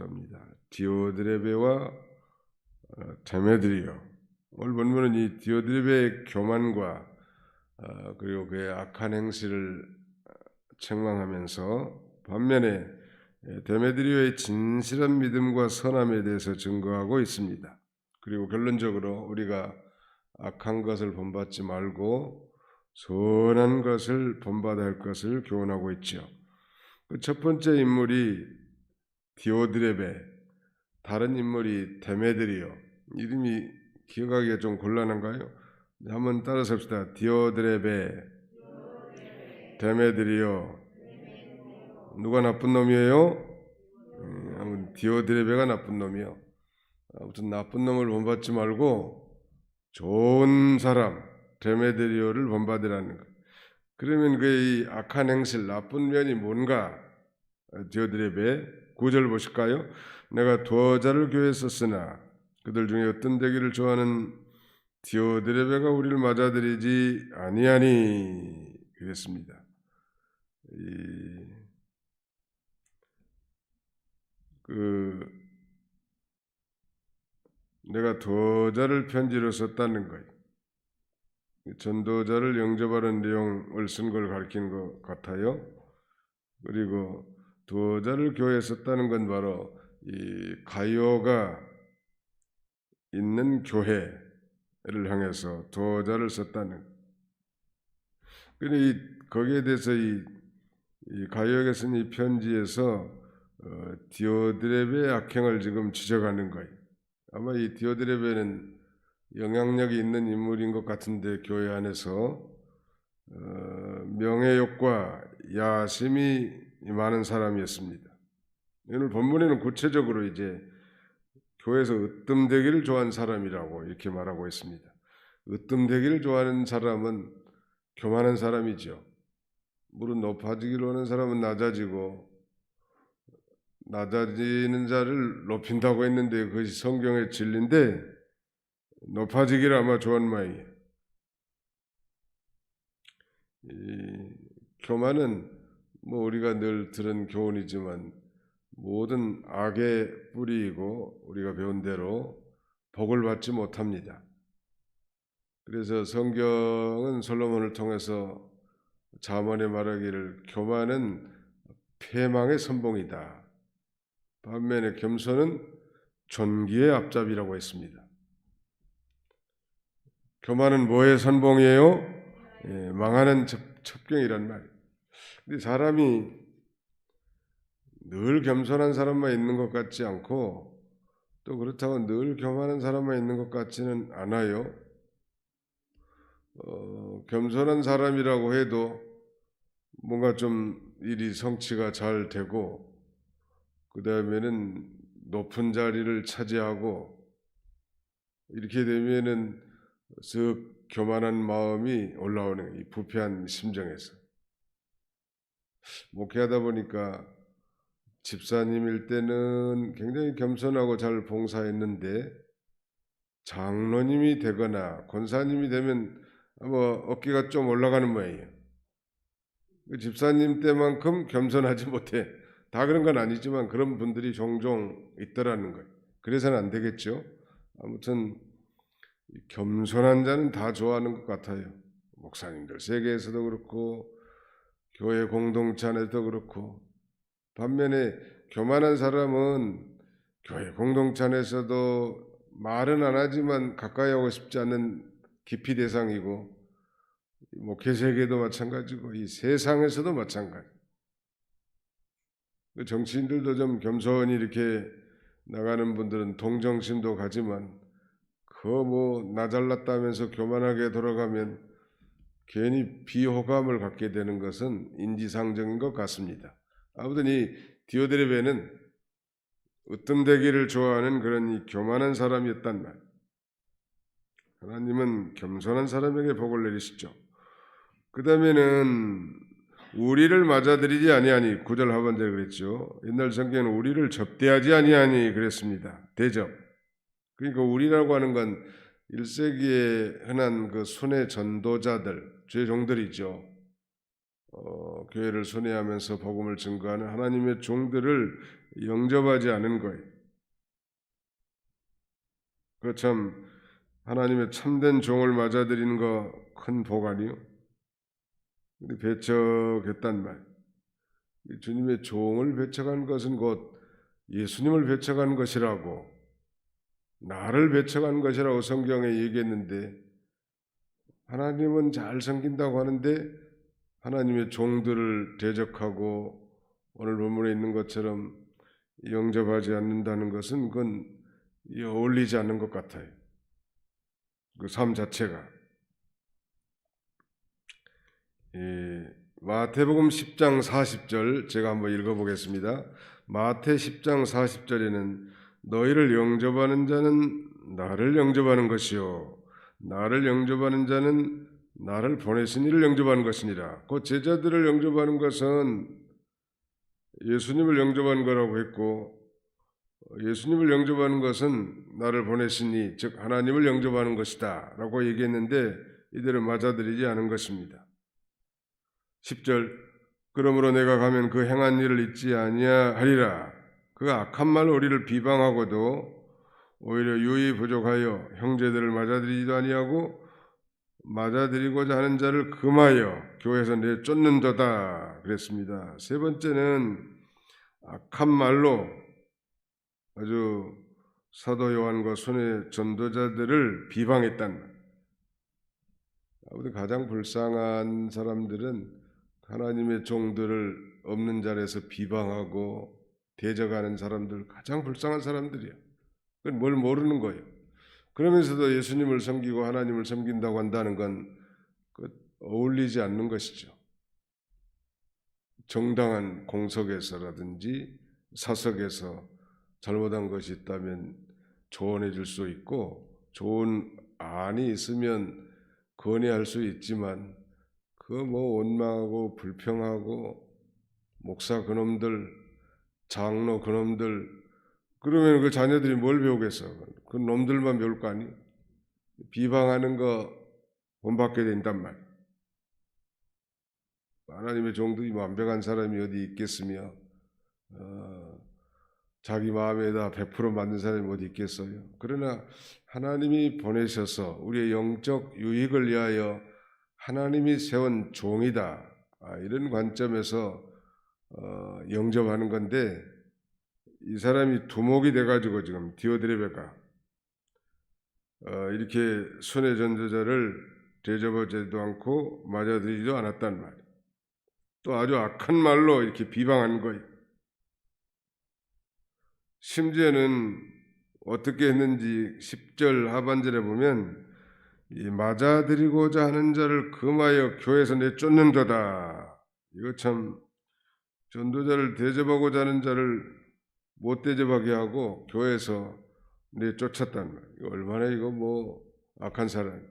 저자입니다. 디오드레베와 어, 데메드리오. 오늘 본문은 이 디오드레베의 교만과 어, 그리고 그의 악한 행실을 어, 책망하면서 반면에 예, 데메드리오의 진실한 믿음과 선함에 대해서 증거하고 있습니다. 그리고 결론적으로 우리가 악한 것을 본받지 말고 선한 것을 본받아야 할 것을 교훈하고 있죠. 그첫 번째 인물이 디오드레베, 다른 인물이 데메드리오. 이름이 기억하기가 좀 곤란한가요? 네, 한번 따라서 합시다. 디오드레베, 데메드리오. 누가 나쁜 놈이에요? 음, 디오드레베가 나쁜 놈이요. 아무튼 나쁜 놈을 본받지 말고 좋은 사람 데메드리오를 본받으라는 것. 그러면 그의 이 악한 행실, 나쁜 면이 뭔가? 디오드레베 구절 보실까요? 내가 두어 자를 교회에 썼으나 그들 중에 어떤 되기를 좋아하는 디오드레베가 우리를 맞아들이지 아니하니 그랬습니다. 이, 그 내가 도자를 편지로 썼다는 거예요. 전도자를 영접하는 내용을 쓴 걸 가리킨 것 같아요. 그리고 도자를 교회에 썼다는 건 바로 이 가요가 있는 교회를 향해서 도자를 썼다는. 근데 이 거기에 대해서 이, 이 가요가 쓴이 편지에서 어, 디오드레베의 악행을 지금 지적하는 거예요. 아마 이 디오드레베는 영향력이 있는 인물인 것 같은데 교회 안에서 어, 명예욕과 야심이 많은 사람이었습니다. 오늘 본문에는 구체적으로 이제 교회에서 으뜸되기를 좋아하는 사람이라고 이렇게 말하고 있습니다. 으뜸되기를 좋아하는 사람은 교만한 사람이죠. 물은 높아지기를 원하는 사람은 낮아지고 낮아지는 자를 높인다고 했는데 그것이 성경의 진리인데 높아지기를 아마 좋은 마이에요. 이 교만은 뭐 우리가 늘 들은 교훈이지만 모든 악의 뿌리이고 우리가 배운 대로 복을 받지 못합니다. 그래서 성경은 솔로몬을 통해서 자문에 말하기를 교만은 패망의 선봉이다. 반면에 겸손은 존귀의 앞잡이라고 했습니다. 교만은 뭐의 선봉이에요? 예, 망하는 첩, 첩경이란 말이에요. 근데 사람이 늘 겸손한 사람만 있는 것 같지 않고 또 그렇다고 늘 교만한 사람만 있는 것 같지는 않아요. 어, 겸손한 사람이라고 해도 뭔가 좀 일이 성취가 잘 되고 그 다음에는 높은 자리를 차지하고 이렇게 되면은 쓱 교만한 마음이 올라오는. 이 부패한 심정에서 목회하다 보니까 집사님일 때는 굉장히 겸손하고 잘 봉사했는데 장로님이 되거나 권사님이 되면 뭐 어깨가 좀 올라가는 모양이에요. 그 집사님 때만큼 겸손하지 못해. 다 그런 건 아니지만 그런 분들이 종종 있더라는 거예요. 그래서는 안 되겠죠. 아무튼 겸손한 자는 다 좋아하는 것 같아요. 목사님들 세계에서도 그렇고 교회 공동체 안에도 그렇고 반면에 교만한 사람은 교회 공동체 안에서도 말은 안 하지만 가까이 하고 싶지 않는 기피 대상이고 목회 세계도 마찬가지고 이 세상에서도 마찬가지. 그 정치인들도 좀 겸손히 이렇게 나가는 분들은 동정심도 가지만 그 뭐 나 잘났다면서 교만하게 돌아가면 괜히 비호감을 갖게 되는 것은 인지상정인 것 같습니다. 아무튼 이 디오드레베는 으뜸되기를 좋아하는 그런 이 교만한 사람이었단 말. 하나님은 겸손한 사람에게 복을 내리시죠. 그 다음에는 우리를 맞아들이지 아니하니 구절 하반절에 그랬죠. 옛날 성경에는 우리를 접대하지 아니하니 그랬습니다. 대접. 그러니까 우리라고 하는 건 1세기에 흔한 그 순회 전도자들, 죄 종들이죠. 어, 교회를 순회하면서 복음을 증거하는 하나님의 종들을 영접하지 않은 거예요. 그참 하나님의 참된 종을 맞아들이는 거 큰 복 아니요? 우리 배척했단 말. 주님의 종을 배척한 것은 곧 예수님을 배척한 것이라고 나를 배척한 것이라고 성경에 얘기했는데 하나님은 잘 섬긴다고 하는데 하나님의 종들을 대적하고 오늘 본문에 있는 것처럼 영접하지 않는다는 것은 그건 이 어울리지 않는 것 같아요. 그 삶 자체가. 예, 마태복음 10장 40절 제가 한번 읽어보겠습니다. 마태 10장 40절에는 너희를 영접하는 자는 나를 영접하는 것이요 나를 영접하는 자는 나를 보내신 이를 영접하는 것이니라. 그 제자들을 영접하는 것은 예수님을 영접하는 거라고 했고 예수님을 영접하는 것은 나를 보내시니 즉 하나님을 영접하는 것이다 라고 얘기했는데 이들은 맞아들이지 않은 것입니다. 10절 그러므로 내가 가면 그 행한 일을 잊지 아니하리라. 그 악한 말로 우리를 비방하고도 오히려 유의 부족하여 형제들을 맞아들이지도 아니하고 맞아들이고자 하는 자를 금하여 교회에서 내쫓는도다 그랬습니다. 세 번째는 악한 말로 아주 사도 요한과 손의 전도자들을 비방했단 말. 아무튼 가장 불쌍한 사람들은 하나님의 종들을 없는 자리에서 비방하고 대적하는 사람들 가장 불쌍한 사람들이야. 그건 뭘 모르는 거예요. 그러면서도 예수님을 섬기고 하나님을 섬긴다고 한다는 건그 어울리지 않는 것이죠. 정당한 공석에서라든지 사석에서 잘못한 것이 있다면 조언해 줄 수 있고 좋은 안이 있으면 건의할 수 있지만 그 뭐 원망하고 불평하고 목사 그놈들 장로 그놈들 그러면 그 자녀들이 뭘 배우겠어? 그 놈들만 배울 거 아니? 비방하는 거 본받게 된단 말. 하나님의 종들이 완벽한 사람이 어디 있겠으며 어, 자기 마음에다 100% 맞는 사람이 어디 있겠어요? 그러나 하나님이 보내셔서 우리의 영적 유익을 위하여 하나님이 세운 종이다. 아, 이런 관점에서 어, 영접하는 건데 이 사람이 두목이 돼가지고 지금 디오드레베가 어, 이렇게 손의 전도자를 대접하지도 않고 맞아들이지도 않았단 말이에요. 또 아주 악한 말로 이렇게 비방한 거예요. 심지어는 어떻게 했는지 10절 하반절에 보면 이 맞아들이고자 하는 자를 금하여 교회에서 내쫓는도다. 이거 참 전도자를 대접하고자 하는 자를 못 대접하게 하고 교회에서 내 쫓았단 말이에요. 이거 얼마나 이거 뭐 악한 사람.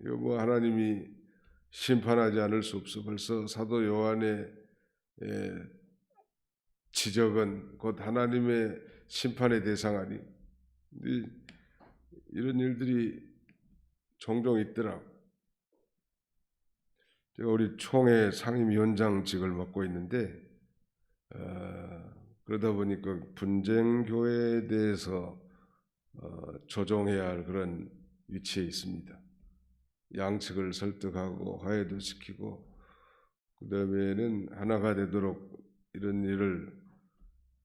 이거 뭐 하나님이 심판하지 않을 수 없어. 벌써 사도 요한의 에, 지적은 곧 하나님의 심판의 대상 아니. 이런 일들이 종종 있더라고. 제가 우리 총회 상임위원장직을 맡고 있는데 어, 그러다 보니까 분쟁 교회에 대해서 어, 조정해야 할 그런 위치에 있습니다. 양측을 설득하고 화해도 시키고 그 다음에는 하나가 되도록 이런 일을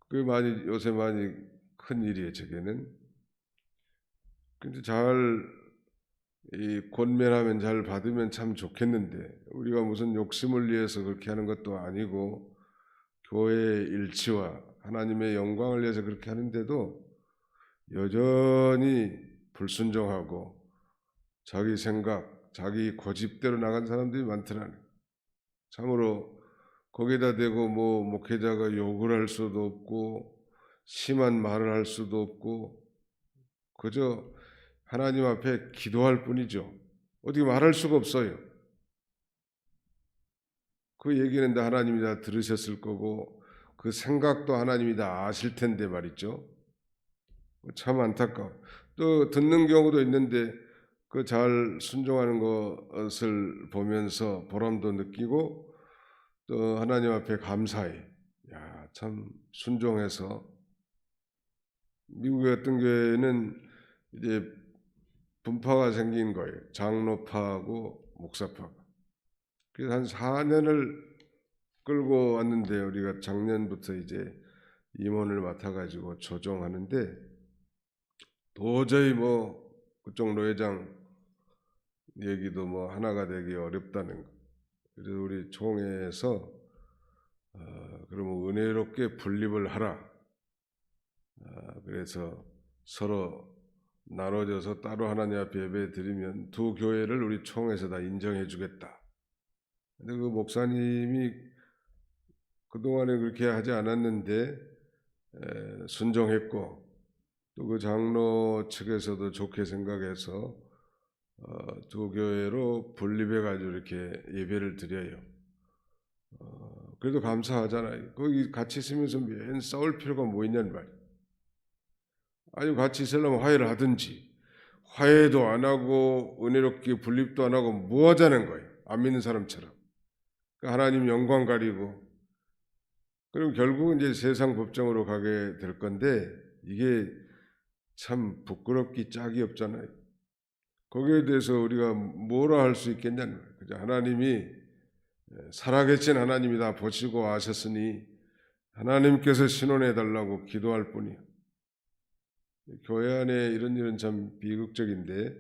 그 많이 요새 많이 큰 일이에요. 저게는 근데 잘 이 권면하면 잘 받으면 참 좋겠는데 우리가 무슨 욕심을 위해서 그렇게 하는 것도 아니고 교회의 일치와 하나님의 영광을 위해서 그렇게 하는데도 여전히 불순종하고 자기 생각, 자기 고집대로 나간 사람들이 많더라는 참으로 거기다 대고 뭐 목회자가 욕을 할 수도 없고 심한 말을 할 수도 없고 그저 하나님 앞에 기도할 뿐이죠. 어떻게 말할 수가 없어요. 그 얘기는 다 하나님이 다 들으셨을 거고 그 생각도 하나님이 다 아실 텐데 말이죠. 참 안타까워. 또 듣는 경우도 있는데 그 잘 순종하는 것을 보면서 보람도 느끼고 또 하나님 앞에 감사해. 야, 참 순종해서 미국의 어떤 교회는 이제 분파가 생긴 거예요. 장로파하고 목사파가. 그래서 한 4년을 끌고 왔는데 우리가 작년부터 이제 임원을 맡아가지고 조정하는데 도저히 뭐 그쪽 노회장 얘기도 뭐 하나가 되기 어렵다는 거. 그래서 우리 총회에서 어, 그러면 은혜롭게 분립을 하라. 아, 그래서 서로 나눠져서 따로 하나님 앞에 예배 드리면 두 교회를 우리 총회에서 다 인정해 주겠다. 근데 그 목사님이 그동안에 그렇게 하지 않았는데 에, 순종했고 또 그 장로 측에서도 좋게 생각해서 어, 두 교회로 분립해 가지고 이렇게 예배를 드려요. 어, 그래도 감사하잖아요. 거기 같이 있으면서 맨 싸울 필요가 뭐 있냐는 말이에요. 아니 같이 있으려면 화해를 하든지 화해도 안 하고 은혜롭게 분립도 안 하고 뭐 하자는 거예요. 안 믿는 사람처럼. 그러니까 하나님 영광 가리고 그리고 결국은 이제 세상 법정으로 가게 될 건데 이게 참 부끄럽기 짝이 없잖아요. 거기에 대해서 우리가 뭐라 할 수 있겠냐는 거예요. 그죠? 하나님이 살아계신 하나님이 다 보시고 아셨으니 하나님께서 신원해 달라고 기도할 뿐이요. 교회 안에 이런 일은 참 비극적인데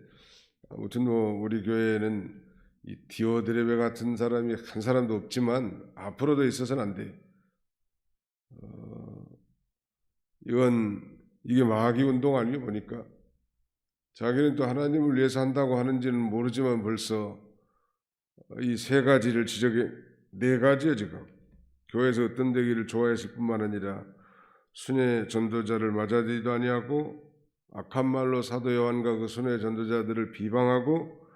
아무튼 뭐 우리 교회는 이 디오드레베 같은 사람이 한 사람도 없지만 앞으로도 있어서는 안 돼. 어, 이건 이게 마귀 운동 아니에요 보니까 자기는 또 하나님을 위해서 한다고 하는지는 모르지만 벌써 이 세 가지를 지적해 네 가지요 지금 교회에서 어떤 되기를 좋아했을 뿐만 아니라 순회 전도자를 맞아들이도 아니하고 악한 말로 사도 요한과 그 순회 전도자들을 비방하고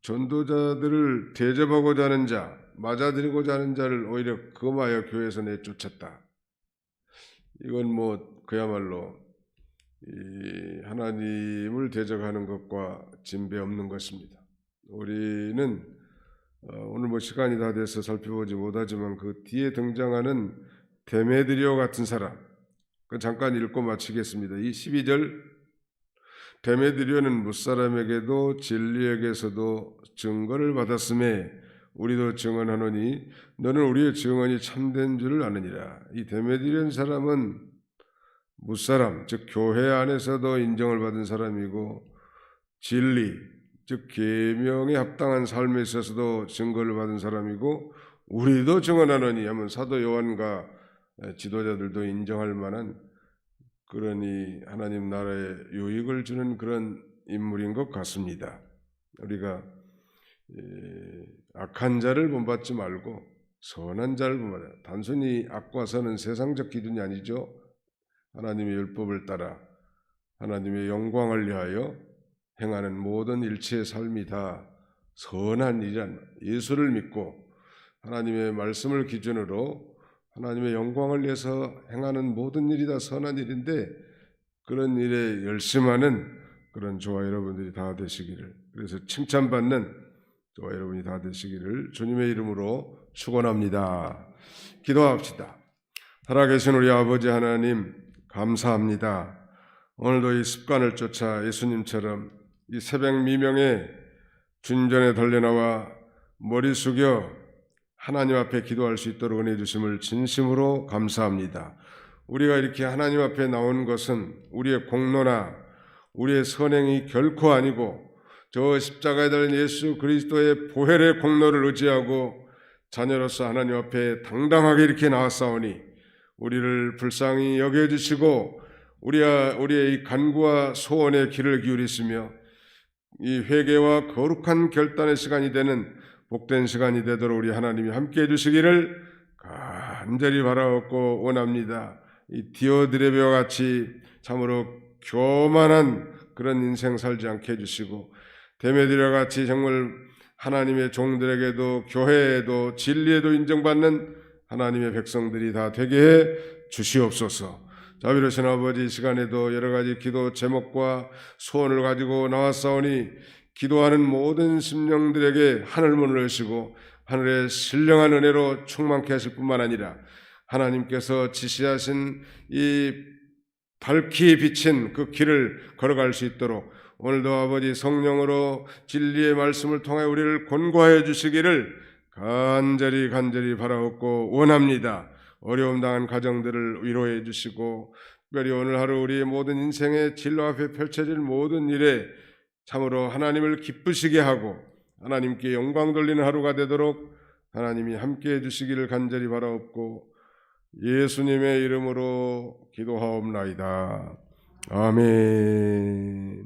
전도자들을 대접하고자 하는 자, 맞아들이고자 하는 자를 오히려 금하여 교회에서 내쫓았다. 이건 뭐 그야말로 이 하나님을 대적하는 것과 진배 없는 것입니다. 우리는 어, 오늘 뭐 시간이 다 돼서 살펴보지 못하지만 그 뒤에 등장하는 데메드리오 같은 사람 그 잠깐 읽고 마치겠습니다. 이 12절 데메드리오는 무사람에게도 진리에게서도 증거를 받았음에 우리도 증언하노니 너는 우리의 증언이 참된 줄을 아느니라. 이 데메드리온 사람은 무사람 즉 교회 안에서도 인정을 받은 사람이고 진리 즉 계명에 합당한 삶에 있어서도 증거를 받은 사람이고 우리도 증언하노니 하면 사도 요한과 지도자들도 인정할 만한 그러니 하나님 나라에 유익을 주는 그런 인물인 것 같습니다. 우리가 악한 자를 본받지 말고 선한 자를 본받아. 단순히 악과 선은 세상적 기준이 아니죠. 하나님의 율법을 따라 하나님의 영광을 위하여 행하는 모든 일체의 삶이 다 선한 일이란 예수를 믿고 하나님의 말씀을 기준으로 하나님의 영광을 위해서 행하는 모든 일이 다 선한 일인데 그런 일에 열심하는 그런 저와 여러분들이 다 되시기를 그래서 칭찬받는 저와 여러분이 다 되시기를 주님의 이름으로 축원합니다. 기도합시다. 살아계신 우리 아버지 하나님 감사합니다. 오늘도 이 습관을 쫓아 예수님처럼 이 새벽 미명에 준전에 달려나와 머리 숙여 하나님 앞에 기도할 수 있도록 은혜 주심을 진심으로 감사합니다. 우리가 이렇게 하나님 앞에 나온 것은 우리의 공로나 우리의 선행이 결코 아니고 저 십자가에 달린 예수 그리스도의 보혈의 공로를 의지하고 자녀로서 하나님 앞에 당당하게 이렇게 나왔사오니 우리를 불쌍히 여겨주시고 우리와 우리의 이 간구와 소원의 길을 기울이시며 이 회개와 거룩한 결단의 시간이 되는 복된 시간이 되도록 우리 하나님이 함께 해주시기를 간절히 바라옵고 원합니다. 이 디오드레베와 같이 참으로 교만한 그런 인생 살지 않게 해주시고 데메드레와 같이 정말 하나님의 종들에게도 교회에도 진리에도 인정받는 하나님의 백성들이 다 되게 해 주시옵소서. 자비로신 아버지 시간에도 여러 가지 기도 제목과 소원을 가지고 나왔사오니 기도하는 모든 심령들에게 하늘 문을 여시고 하늘의 신령한 은혜로 충만케 하실 뿐만 아니라 하나님께서 지시하신 이 밝히 비친 그 길을 걸어갈 수 있도록 오늘도 아버지 성령으로 진리의 말씀을 통해 우리를 권고하여 주시기를 간절히 간절히 바라옵고 원합니다. 어려움 당한 가정들을 위로해 주시고 특별히 오늘 하루 우리의 모든 인생의 진로 앞에 펼쳐질 모든 일에 참으로 하나님을 기쁘시게 하고 하나님께 영광 돌리는 하루가 되도록 하나님이 함께 해 주시기를 간절히 바라옵고 예수님의 이름으로 기도하옵나이다. 아멘.